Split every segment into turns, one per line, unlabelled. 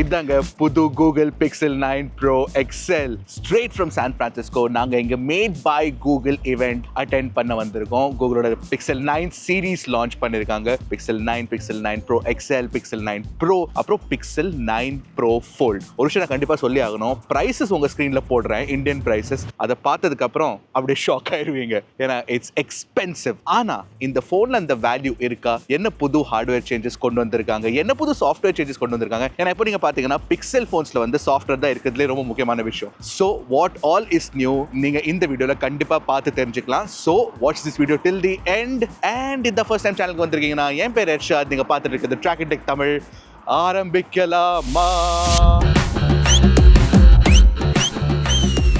இதாங்க புது Google Pixel nine pro XL straight from San Francisco நாங்கள் இங்கே made by Google event attend பண்ண வந்திருக்கோம். கூகுளோட பிக்சல் நைன் சீரீஸ் லான்ச் பண்ணியிருக்காங்க Pixel nine Pixel nine pro XL Pixel nine pro அப்புறம் பிக்சல் நைன் ப்ரோ ஃபோல்ட் ஒரு விஷயம் நான் கண்டிப்பாக சொல்லி ஆகணும். ப்ரைஸஸ் உங்கள் ஸ்க்ரீனில் போடுறேன். இந்தியன் ப்ரைஸஸ் அதை பார்த்ததுக்கப்புறம் அப்படியே ஷாக் ஆயிடுவீங்க ஏன்னா இட்ஸ் எக்ஸ்பென்சிவ் ஆனால் இந்த ஃபோனில் அந்த வேல்யூ இருக்கா? என்ன புது ஹார்ட்வேர் சேஞ்சஸ் கொண்டு வந்திருக்காங்க? என்ன புது சாஃப்ட்வேர் சேஞ்சஸ் கொண்டு வந்திருக்காங்க? ஏன்னா இப்போ நீங்கள் பார்த்தீங்கன்னா பிக்சல் ஃபோன்ஸில் வந்து சாஃப்ட்வேர் தான் இருக்கிறதுலே ரொம்ப முக்கியமான விஷயம். So what all is new நீங்கள் இந்த வீடியோவில் கண்டிப்பாக பார்த்து தெரிஞ்சுக்கலாம். So watch this video till the end and இந்த ஃபர்ஸ்ட் டைம் சேனலுக்கு வந்திருக்கீங்கன்னா என் பேர் ஹர்ஷாத் நீங்கள் பார்த்துட்டு இருக்கிறது ட்ராக் டெக் தமிழ். ஆரம்பிக்கலாமா?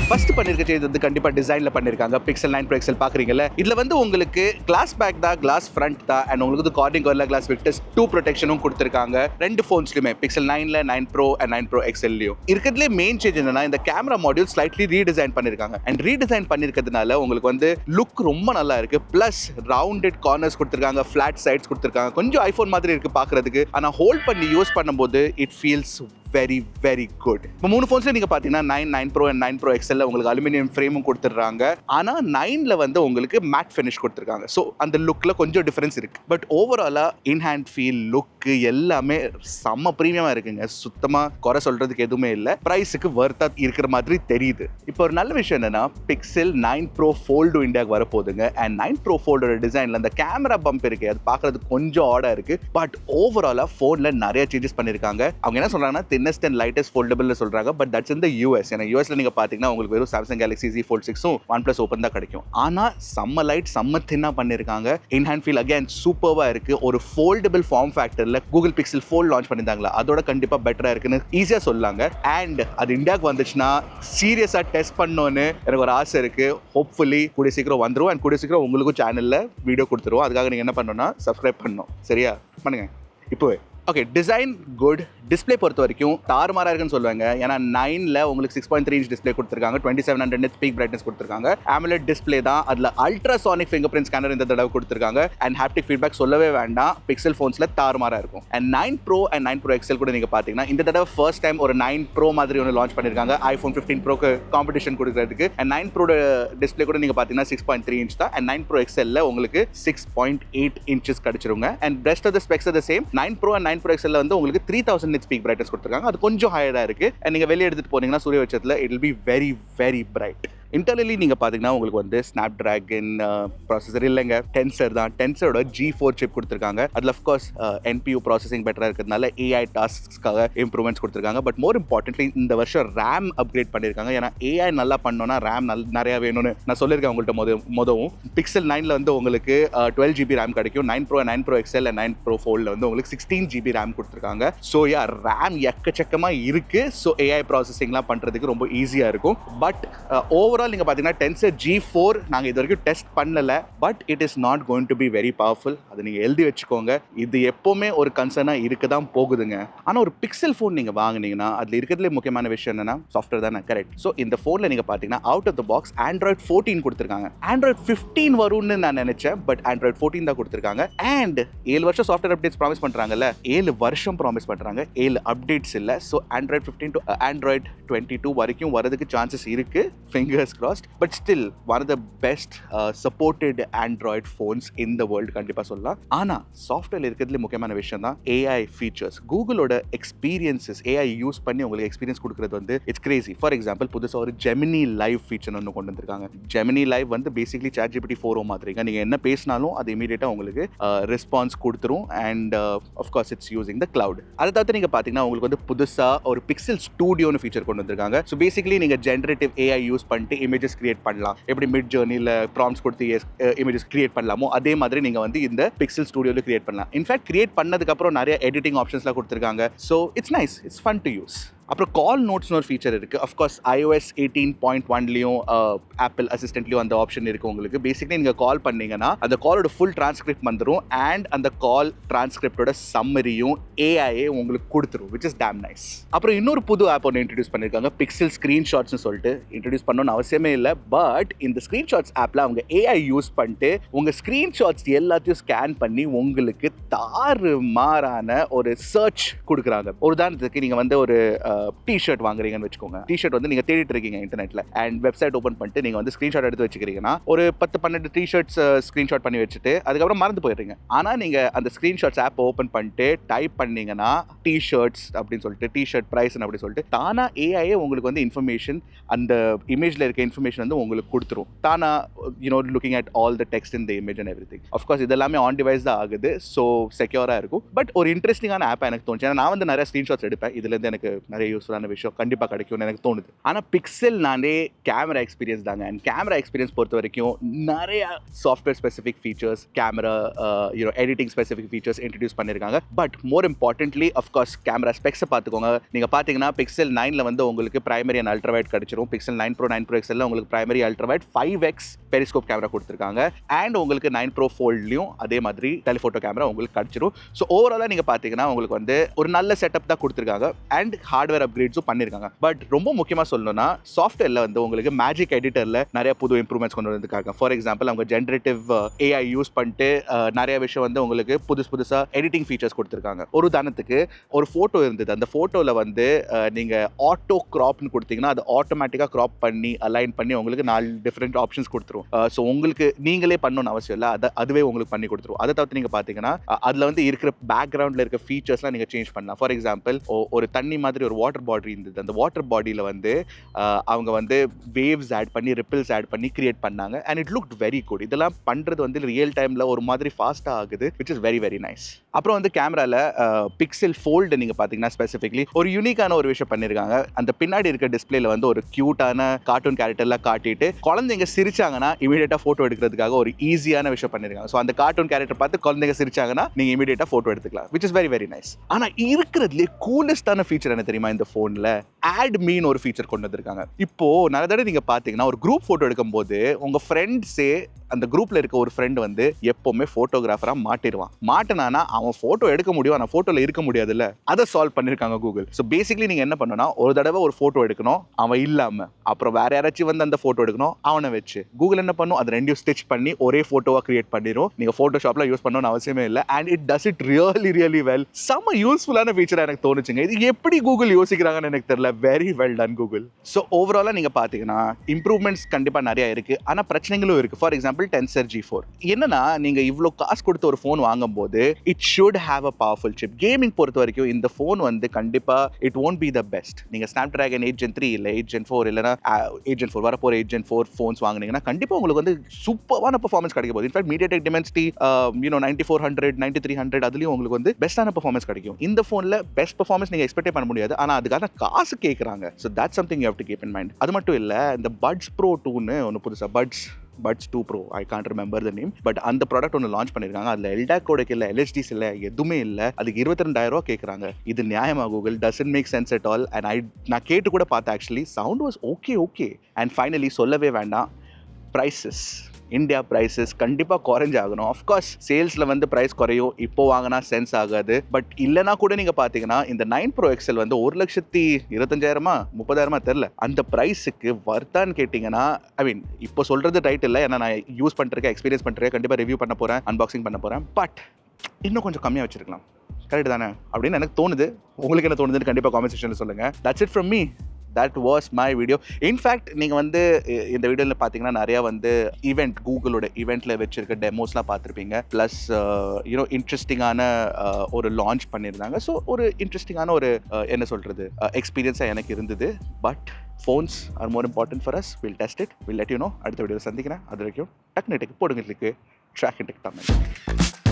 ஃபர்ஸ்ட் பண்ணிருக்க சேஞ்ச் வந்து கண்டிப்பா டிசைன்ல பண்ணிருக்காங்க. பிக்சல் நைன் ப்ரோ எக்ஸல் பாக்குறீங்கல்ல இதுல வந்து உங்களுக்கு கிளாஸ் பேக் தான் கிளாஸ் ஃப்ரண்ட் தான் அண்ட் உங்களுக்கு கார்டிங் வரல கிளாஸ் விக்டஸ் டூ ப்ரொடெக்ஷனும் கொடுத்துருக்காங்க. ரெண்டு ஃபோன்ஸ்லயுமே பிக்சல் நைன்ல nine pro and nine pro எக்ஸல்லையும் இருக்கிறதுலே மெயின் சேஞ்ச் என்னன்னா இந்த கேமரா மாடியூல் ஸ்லைட்லி ரீடிசைன் பண்ணிருக்காங்க. அண்ட் ரீடிசைன் பண்ணிருக்கிறதுனால உங்களுக்கு வந்து லுக் ரொம்ப நல்லா இருக்கு. பிளஸ் ரவுண்டட் கார்னர்ஸ் கொடுத்துருக்காங்க ஃபிளாட் சைட்ஸ் கொடுத்துருக்காங்க. கொஞ்சம் ஐஃபோன் மாதிரி இருக்கு பாக்குறதுக்கு ஆனா ஹோல்ட் பண்ணி யூஸ் பண்ணும்போது it feels very very good இப்போ மூணு ஃபோன்ஸ்ல நீங்க பாத்தீங்கன்னா nine nine pro and nine pro எக்ஸ்எல்ல உங்களுக்கு அலுமினியம் ஃப்ரேமும் கொடுத்துட்றாங்க. ஆனா நைன்ல வந்து உங்களுக்கு மேட் ஃபினிஷ் கொடுத்துருக்காங்க. ஸோ அந்த லுக்ல கொஞ்சம் டிஃபரன்ஸ் இருக்கு. பட் ஓவராலா இன் ஹேண்ட் ஃபீல் லுக்கு எல்லாமே செம்ம ப்ரீமியமா இருக்குங்க. சுத்தமா குறை சொல்றதுக்கு எதுவுமே இல்லை. ப்ரைஸுக்கு வர்த்தா இருக்கிற மாதிரி தெரியுது. இப்போ ஒரு நல்ல விஷயம் என்னன்னா பிக்சல் நைன் ப்ரோ ஃபோல்டு இந்தியாவுக்கு வரப்போகுதுங்க. அண்ட் நைன் ப்ரோ ஃபோல்டோட டிசைன்ல அந்த கேமரா பம்ப் இருக்கு. அது பார்க்கறதுக்கு கொஞ்சம் ஆடா இருக்கு. பட் ஓவராலா ஃபோனில் நிறைய சேஞ்சஸ் பண்ணிருக்காங்க. அவங்க என்ன சொல்றாங்கன்னா தின்னஸ்ட் அண்ட் லைட்டஸ்ட் ஃபோல்டபிள்னு சொல்றாங்க. பட் தட்ஸ் இந்த யூஎஸ் ஏன்னா யூஎஸ்ல நீங்க பாத்தீங்கன்னா உங்களுக்கு வெறும் சாம்சங் கேலக்ஸி ஜி ஃபோல்ட் சிக்ஸும் ஒன் பிளஸ் ஓப்பன் தான் கிடைக்கும். ஆனா செம்ம லைட் செம்ம தின்னா பண்ணிருக்காங்க. இன் ஹேண்ட் ஃபீல் அகேன் சூப்பர்வா இருக்கு. ஒரு ஃபோல்டபிள் ஃபார்ம் ஃபேக்டர்ல கூகுள் பிக்சல் ஃபோன் லான்ச் பண்ணியிருந்தாங்களா? அதோட கண்டிப்பாக பெட்டராக இருக்குன்னு ஈஸியாக சொல்லாங்க. அண்ட் அது இந்தியாவுக்கு வந்துச்சுன்னா சீரியஸாக டெஸ்ட் பண்ணோன்னு எனக்கு ஒரு ஆசை இருக்குது ஹோப்ஃபுல்லி கூடிய சீக்கிரம் வந்துடும் அண்ட் கூடிய சீக்கிரம் உங்களுக்கும் சேனலில் வீடியோ கொடுத்துருவோம். அதுக்காக நீங்கள் என்ன பண்ணணும்னா சப்ஸ்கிரைப் பண்ணணும். சரியா? பண்ணுங்க. இப்போவே. ஓகே டிசைன் குட் டிஸ்பிளே பொறுத்த வரைக்கும் தாறுமாறாக இருக்குன்னு சொல்லுவாங்க. ஏன்னா நைனில் உங்களுக்கு six point three inch display கொடுத்துருக்காங்க. Twenty seven hundred peak brightness கொடுத்துருக்காங்க. AMOLED டிஸ்ப்ளே தான் அதில் அல்ட்ராசானிக் ஃபிங்கர் பிரிண்ட் ஸ்கேனர் இந்த தடவை கொடுத்துருக்காங்க. அண்ட் ஹாப்டிக் ஃபீட்பேக் சொல்லவே வேண்டாம். பிக்சல் ஃபோன்ஸில் தாறுமாறாக இருக்கும். And nine pro and nine pro XL கூட நீங்கள் பார்த்தீங்கன்னா இந்த தடவை ஃபர்ஸ்ட் டைம் ஒரு நைன் ப்ரோ மாதிரி ஒன்று லான்ச் பண்ணியிருக்காங்க ஐஃபோன் ஃபிஃப்டீன் ப்ரோக்கு காம்படிஷன் கொடுக்குறதுக்கு. அண்ட் நைன் ப்ரோட டிஸ்பிளே கூட நீங்கள் பார்த்தீங்கன்னா சிக்ஸ் பாயிண்ட் த்ரீ இன்ச் தான். அண்ட் நைன் ப்ரோ எக்ஸலில் உங்களுக்கு six point eight inches கிடச்சிருங்க. And best of the specs the same nine pro and nine pro எக்ஸலில் வந்து உங்களுக்கு three thousand nit peak brightness கொடுத்துருக்காங்க. அது கொஞ்சம் ஹையராக இருக்குது நீங்கள் வெளியே எடுத்துட்டு போனீங்கன்னா சூரிய வச்சத்தில் it will be very very bright internally நீங்கள் பார்த்தீங்கன்னா உங்களுக்கு வந்து ஸ்னாப் ட்ராகன் ப்ராசஸர் இல்லைங்க. டென்சர் தான். டென்சரோட ஜி ஃபோர் சிப் கொடுத்துருக்காங்க. அதில் அஃப்கோர்ஸ் என்பியூ ப்ராசஸிங் பெட்டராக இருக்கிறதுனால ஏஐ டாஸ்க்காக இம்ப்ரூவ்மெண்ட்ஸ் கொடுத்துருக்காங்க. பட் மோர் இம்பார்ட்டன்ட்லி இந்த வருஷம் ரேம் அப்கிரேட் பண்ணியிருக்காங்க. ஏன்னா ஏஐ நல்லா பண்ணோன்னா ரேம் நல் நிறையா வேணும்னு நான் சொல்லியிருக்கேன் உங்கள்கிட்ட மொத மொதவும். பிக்சல் நைனில் வந்து உங்களுக்கு டுவெல் ஜிபி ரேம் கிடைக்கும். Nine pro nine pro XL nine pro ஃபோனில் வந்து உங்களுக்கு சிக்ஸ்டீன் ஜிபி ரேம் கொடுத்துருக்காங்க. ஸோ யா ரேம் எக்கச்சக்கமாக இருக்குது ஸோ ஏஐ ப்ராசஸிங்லாம் பண்ணுறதுக்கு ரொம்ப ஈஸியாக இருக்கும். பட் ஓவரால் uh, நீங்கள் பார்த்தீங்கன்னா டென்சர் ஜி ஃபோர் நாங்கள் இது வரைக்கும் டெஸ்ட் பண்ணல. But it is not going to be very powerful அதை நீங்கள் எழுதி வச்சுக்கோங்க. இது எப்போவுமே ஒரு கன்சர்னாக இருக்க தான் போகுதுங்க. ஆனால் ஒரு பிக்சல் ஃபோன் நீங்கள் வாங்குனீங்கன்னா அதில் இருக்கிறதுலே முக்கியமான விஷயம் என்னன்னா சாஃப்ட்வேர் தானே கரெக்ட் ஸோ இந்த ஃபோனில் நீங்கள் பார்த்தீங்கன்னா out of the box Android fourteen கொடுத்துருக்காங்க. ஆண்ட்ராய்ட் ஃபிஃப்டீன் வரும்னு நான் நினைச்சேன் பட் ஆண்ட்ராய்ட் ஃபோர்டீன் தான் கொடுத்துருக்காங்க. அண்ட் ஏழு வருஷம் சாஃப்ட்வேர் அப்டேட்ஸ் ப்ராமிஸ் பண்ணுறாங்கல்ல ஏழு வருஷம் ப்ராமிஸ் பண்ணுறாங்க ஏழு அப்டேட்ஸ் இல்லை. So Android fifteen to Android twenty two வரைக்கும் வரதுக்கு சான்சஸ் இருக்குது finger fingers crossed but still one of the best supported Android phones in the world கண்டிப்பாக சொல்லலாம். ஆனால் சாஃப்ட்வேர் இருக்கிறதுல முக்கியமான விஷயம் தான் ஏஐ ஃபீச்சர்ஸ் கூகுளோட எக்ஸ்பீரியன்சஸ் ஏஐ யூஸ் பண்ணி உங்களுக்கு எக்ஸ்பீரியன்ஸ் கொடுக்குறது வந்து இட்ஸ் கிரேசி ஃபார் எக்ஸாம்பிள் புதுசாக ஒரு ஜெமினி லைவ் ஃபீச்சர் ஒன்று கொண்டு வந்திருக்காங்க. ஜெமினி லைவ் வந்து பேசிக்லி சாட் ஜிபிடி ஃபோரோ மாதிரிங்க. நீங்கள் என்ன பேசினாலும் அது இமீடியட்டாக உங்களுக்கு uh, ரெஸ்பான்ஸ் கொடுத்துரும் and of course it's using the cloud அதை தவிர்த்து நீங்கள் பார்த்தீங்கன்னா உங்களுக்கு வந்து புதுசாக ஒரு பிக்சல் ஸ்டூடியோன்னு ஃபீச்சர் கொண்டு வந்திருக்காங்க. ஸோ பேசிக்லி நீங்கள் ஜென்ரேட்டிவ் ஏஐ யூஸ் பண்ணிட்டு இமேஜஸ் கிரியேட் பண்ணலாம். எப்படி மிட் ஜேர்னியில் ப்ராம்ஸ் கொடுத்து இமேஜஸ் கிரியேட் uh, பண்ணலாமோ அதே மாதிரி நீங்கள் வந்து இந்த பிக்சல் ஸ்டுடியோவில் கிரியேட் பண்ணலாம். இன்ஃபேக்ட் கிரியேட் பண்ணதுக்கப்புறம் நிறைய எடிட்டிங் ஆப்ஷன்ஸ்லாம் கொடுத்துருக்காங்க. So it's nice it's fun to use அப்புறம் கால் நோட்ஸ்னு ஒரு ஃபீச்சர் இருக்குது of course iOS eighteen point ஒன்லேயும் Apple அசிஸ்டன்ட்லேயும் அந்த ஆப்ஷன் இருக்குது உங்களுக்கு. பேசிக்கலி நீங்கள் கால் பண்ணீங்கன்னா அந்த காலோட ஃபுல் டிரான்ஸ்கிரிப்ட் வந்துடும் அண்ட் அந்த கால் டிரான்ஸ்கிரிப்டோட சம்மரியும் ஏஐஏ உங்களுக்கு கொடுத்துரும் விச் இஸ் டேம் நைஸ் அப்புறம் இன்னொரு புது ஆப் ஒன்று இன்ட்ரடியூஸ் பண்ணியிருக்காங்க பிக்சல் ஸ்க்ரீன்ஷாட்ஸ்னு சொல்லிட்டு. இன்ட்ரடியூஸ் பண்ணணும்னு அவசியமே இல்லை பட் இந்த ஸ்க்ரீன்ஷாட்ஸ் ஆப்பில் அவங்க ஏஐ யூஸ் பண்ணிட்டு உங்கள் ஸ்க்ரீன்ஷாட்ஸ் எல்லாத்தையும் ஸ்கேன் பண்ணி உங்களுக்கு தாறு மாறான ஒரு சர்ச் கொடுக்குறாங்க. ஒரு உதாரணத்துக்கு நீங்கள் வந்து ஒரு டிஷர்ட் வாங்குறீங்கன்னு வச்சுக்கோங்க. டிஷர்ட் வந்து நீங்கள் தேடிட்டு இருக்கீங்க இன்டர்நெட்டில் அண்ட் வெப்சைட் ஓப்பன் பண்ணிட்டு நீங்கள் வந்து ஸ்க்ரீன்ஷாட் எடுத்து வச்சுக்கிறீங்கன்னா ஒரு பத்து பன்னெண்டு டிஷர்ட்ஸ் ஸ்க்ரீன்ஷாட் பண்ணி வச்சுட்டு அதுக்கப்புறம் மறந்து போயிடுறீங்க. ஆனால் நீங்கள் அந்த ஸ்க்ரீன்ஷாட்ஸ் ஆப் ஓப்பன் பண்ணிட்டு டைப் பண்ணீங்கன்னா டிஷர்ட்ஸ் அப்படின்னு சொல்லிட்டு டிஷர்ட் ப்ரைஸ் அப்படி சொல்லிட்டு தானா ஏஐயே உங்களுக்கு வந்து இன்ஃபர்மேஷன் அந்த இமேஜில் இருக்க இன்ஃபர்மேஷன் வந்து உங்களுக்கு கொடுத்துரும். தானா you know looking at all the text in the image and everything of course இதெல்லாமே ஆன் டிவைஸ் தான் ஆகுது. ஸோ செக்யூராக இருக்கும். பட் ஒரு இன்ட்ரெஸ்டிங்கான ஆப் எனக்கு தோணுச்சு. ஏன்னா நான் வந்து நிறைய ஸ்க்ரீன்ஷாட்ஸ் எடுப்பேன். இதுலேருந்து எனக்கு நிறைய யூஸ்ஃபுல்லான விஷயம் கண்டிப்பாக கிடைக்கும்னு எனக்கு தோணுது. ஆனால் பிக்சல் நானே கேமரா எக்ஸ்பீரியன்ஸ் தாங்க. அண்ட் கேமரா எக்ஸ்பீரியன்ஸ் பொறுத்த வரைக்கும் நிறைய software specific features camera you know editing specific features introduce பண்ணியிருக்காங்க but more importantly of course camera ஸ்பெக்ஸை பார்த்துக்கோங்க. நீங்கள் பார்த்தீங்கன்னா பிக்சல் நைனில் வந்து உங்களுக்கு பிரைமரி அண்ட் அல்ட்ராவைட் கிடைச்சிரும். Pixel nine pro nine pro எக்ஸலில் உங்களுக்கு primary ultrawide five x periscope camera கொடுத்துருக்காங்க. அண்ட் உங்களுக்கு நைன் ப்ரோ ஃபோல்ட்லையும் அதே மாதிரி டெலிஃபோட்டோ கேமரா உங்களுக்கு கிடச்சிரும். ஸோ ஓவராலாக நீங்கள் பார்த்தீங்கன்னா உங்களுக்கு வந்து ஒரு நல்ல செட்டப் தான் கொடுத்துருக்காங்க. அண்ட் ஹார்ட்வேர் அப்கிரேட்ஸும் பண்ணியிருக்காங்க பட் ரொம்ப முக்கியமாக சொல்லணும்னா சாஃப்ட்வேரில் வந்து உங்களுக்கு மேஜிக் எடிட்டரில் நிறைய புது இம்ப்ரூவ்மெண்ட்ஸ் கொண்டு வந்திருக்காங்க ஃபார் எக்ஸாம்பிள் அவங்க ஜென்ரேட்டிவ் ஏஐ யூஸ் பண்ணிட்டு uh, நிறைய விஷயம் வந்து உங்களுக்கு புதுசு புதுசாக எடிட்டிங் ஃபீச்சர்ஸ் கொடுத்துருக்காங்க. ஒரு உதாரணத்துக்கு ஒரு ஃபோட்டோ இருந்தது. அந்த ஃபோட்டோவில் வந்து uh, நீங்கள் ஆட்டோ கிராப்னு கொடுத்தீங்கன்னா அது ஆட்டோமேட்டிக்காக க்ராப் பண்ணி அலைன் பண்ணி உங்களுக்கு நாலு டிஃப்ரெண்ட் ஆப்ஷன்ஸ் கொடுத்துரும். Uh, ஸோ உங்களுக்கு நீங்களே பண்ணணும்னு அவசியம் இல்லை. அதை அதுவே உங்களுக்கு பண்ணி கொடுத்துரும். அதை தவிர்த்து நீங்கள் பார்த்தீங்கன்னா அதில் வந்து இருக்கிற பேக்ரவுண்டில் இருக்க ஃபீச்சர்ஸ்லாம் நீங்கள் சேஞ்ச் பண்ணலாம். ஃபார் எக்ஸாம்பிள் ஒரு தண்ணி மாதிரி ஒரு வாட்டர் பாடி இருந்தது. அந்த வாட்டர் பாடியில் வந்து அவங்க வந்து வேவ்ஸ் ஆட் பண்ணி ரிப்பிள்ஸ் ஆட் பண்ணி கிரியேட் பண்ணாங்க. And it look very good இதெல்லாம் பண்ணுறது வந்து ரியல் டைமில் ஒரு மாதிரி ஃபாஸ்ட்டாக ஆகுது which is very very nice அப்புறம் வந்து கேமராவில் பிக்சல் ஃபோல்டு நீங்கள் பார்த்தீங்கன்னா ஸ்பெசிஃபிக்லி ஒரு யூனிக்கான ஒரு விஷயம் பண்ணியிருக்காங்க அந்த பின்னாடி இருக்க டிஸ்பிளேல வந்து ஒரு க்யூட்டான கார்ட்டூன் கேரக்டர்லாம் காட்டிட்டு குழந்தைங்க சிரிச்சாங்கன்னா இமீடியட்டாக ஃபோட்டோ எடுக்கிறதுக்காக ஒரு ஈஸியான விஷயம் பண்ணியிருக்காங்க ஸோ அந்த கார்ட்டூன் கேரக்டர் பார்த்து குழந்தைங்க சிரிச்சாங்கன்னா நீங்கள் இமீடியட்டாக ஃபோட்டோ எடுத்துக்கலாம் which is very very nice ஆனால் இருக்கிறதுலே கூலஸ்டான ஃபீச்சர் என்ன தெரியுமா? இந்த ஃபோனில் ஆட் மீன் ஒரு ஃபீச்சர் கொண்டு வந்திருக்காங்க. இப்போ நிறைய தடவை நீங்கள் பார்த்தீங்கன்னா ஒரு குரூப் ஃபோட்டோ எடுக்கும்போது உங்கள் ஃப்ரெண்ட்ஸே அந்த குரூப்ல இருக்க ஒரு ஃப்ரெண்ட் வந்து எப்பவுமே ஃபோட்டோகிராஃபராக மாட்டிடுவான். மாட்டினானா அவன் ஃபோட்டோ எடுக்க முடியும் ஆனால் ஃபோட்டோவில் இருக்க முடியாதுல்ல. அதை சால்வ் பண்ணியிருக்காங்க கூகுள் ஸோ பேசிக்லி நீங்கள் என்ன பண்ணணும்னா ஒரு தடவை ஒரு ஃபோட்டோ எடுக்கணும் அவன் இல்லாமல் அப்புறம் வேற யாராச்சும் வந்து அந்த ஃபோட்டோ எடுக்கணும் அவனை வச்சு. கூகுள் என்ன பண்ணும்? அது ரெண்டையும் ஸ்டிச் பண்ணி ஒரே ஃபோட்டோவாக கிரியேட் பண்ணிடும் நீங்கள் ஃபோட்டோஷாப்பில் யூஸ் பண்ணணும்னு அவசியமே இல்லை. And it does it really really well செம்ம யூஸ்ஃபுல்லான ஃபீச்சர் எனக்கு தோணுச்சுங்க. இது எப்படி கூகுள் யோசிக்கிறாங்கன்னு எனக்கு தெரியல. Very well done Google so ஓவராலாக நீங்கள் பார்த்தீங்கன்னா இம்ப்ரூவ்மெண்ட்ஸ் கண்டிப்பாக நிறையா இருக்குது ஆனால் பிரச்சனைகளும் இருக்குது for example Tensor G four என்னன்னா நீங்கள் இவ்வளோ காசு கொடுத்து ஒரு ஃபோன் வாங்கும்போது it should have a powerful chip gaming பொறுத்த வரைக்கும் இந்த ஃபோன் வந்து கண்டிப்பாக it won't be the best நீங்கள் Snapdragon eight gen three இல்லை எயிட் ஜென் ஃபோர் இல்லைனா எயிட் ஜென் ஃபோர் வரப்போகிற எயிட் ஜென் ஃபோர் ஃபோன்ஸ் வாங்கினீங்கன்னா கண்டிப்பாக உங்களுக்கு வந்து சூப்பரான பர்ஃபார்மன்ஸ் கிடைக்க போகுது. In fact MediaTek Dimensity you know ninety four hundred ninety three hundred அதுலேயும் உங்களுக்கு வந்து பெஸ்ட்டான பர்ஃபார்மன்ஸ் கிடைக்கும். இந்த ஃபோனில் பெஸ்ட் பர்ஃபார்மன்ஸ் நீங்கள் எக்ஸ்பெக்டே பண்ண முடியாது. ஆனால் அதுக்கான காசு கேட்குறாங்க so that something you have to keep in mind அது மட்டும் இல்லை இந்த பட்ஸ் ப்ரோ டூன்னு ஒன்று புதுசாக Buds Buds two Pro I can't remember the name but அந்த ப்ராடக்ட் ஒன்று லான்ச் பண்ணியிருக்காங்க அதில் எல்டாக்கோடக்கு இல்லை எல்எஸ்டிஸ் இல்லை எதுவுமே இல்லை. அதுக்கு இருபத்தி ரெண்டாயிரம் ரூபா கேட்குறாங்க இது நியாயமா Google doesn't make sense at all and I நான் கேட்டு கூட பார்த்தேன் actually sound was okay okay and finally சொல்லவே வேண்டாம். ப்ரைஸஸ் இந்தியா ப்ரைஸஸ் கண்டிப்பாக குறைஞ்சாகணும். ஆஃப்கோர்ஸ் சேல்ஸில் வந்து ப்ரைஸ் குறையும். இப்போ வாங்கினா சென்ஸ் ஆகாது. பட் இல்லைனா கூட நீங்கள் பார்த்தீங்கன்னா இந்த நைன் ப்ரோ எக்ஸல் வந்து ஒரு லட்சத்தி இருபத்தஞ்சாயிரமா முப்பதாயிரமா தெரில அந்த ப்ரைஸுக்கு வர்த்தான்னு கேட்டிங்கன்னா ஐ மீன் இப்போ சொல்கிறது ரைட் இல்லை. ஏன்னா நான் யூஸ் பண்ணிருக்கேன் எக்ஸ்பீரியன்ஸ் பண்ணிருக்கேன் கண்டிப்பாக ரிவ்யூ பண்ண போகிறேன் அன்பாக்சிங் பண்ண போகிறேன் பட் இன்னும் கொஞ்சம் கம்மியாக வச்சிருக்கலாம். கரெக்ட் தானே? அப்படின்னு எனக்கு தோணுது. உங்களுக்கு என்ன தோணுதுன்னு கண்டிப்பாக காமெண்ட் செக்ஷனில் சொல்லுங்கள் that's it from me that was my video in fact நீங்கள் வந்து இந்த வீடியோவில் பார்த்தீங்கன்னா நிறையா வந்து ஈவெண்ட் கூகுளோட ஈவெண்ட்டில் வச்சுருக்க டெமோஸ்லாம் பார்த்துருப்பீங்க ப்ளஸ் யூனோ இன்ட்ரெஸ்டிங்கான ஒரு லான்ச் பண்ணியிருந்தாங்க. ஸோ ஒரு இன்ட்ரெஸ்டிங்கான ஒரு என்ன சொல்கிறது எக்ஸ்பீரியன்ஸாக எனக்கு இருந்தது. But phones are more important for us will test it will let you know அடுத்த வீடியோவில் சந்திக்கிறேன். அது வரைக்கும் டக்குனு போடுங்களுக்கு ட்ராக் டெக் தமிழ்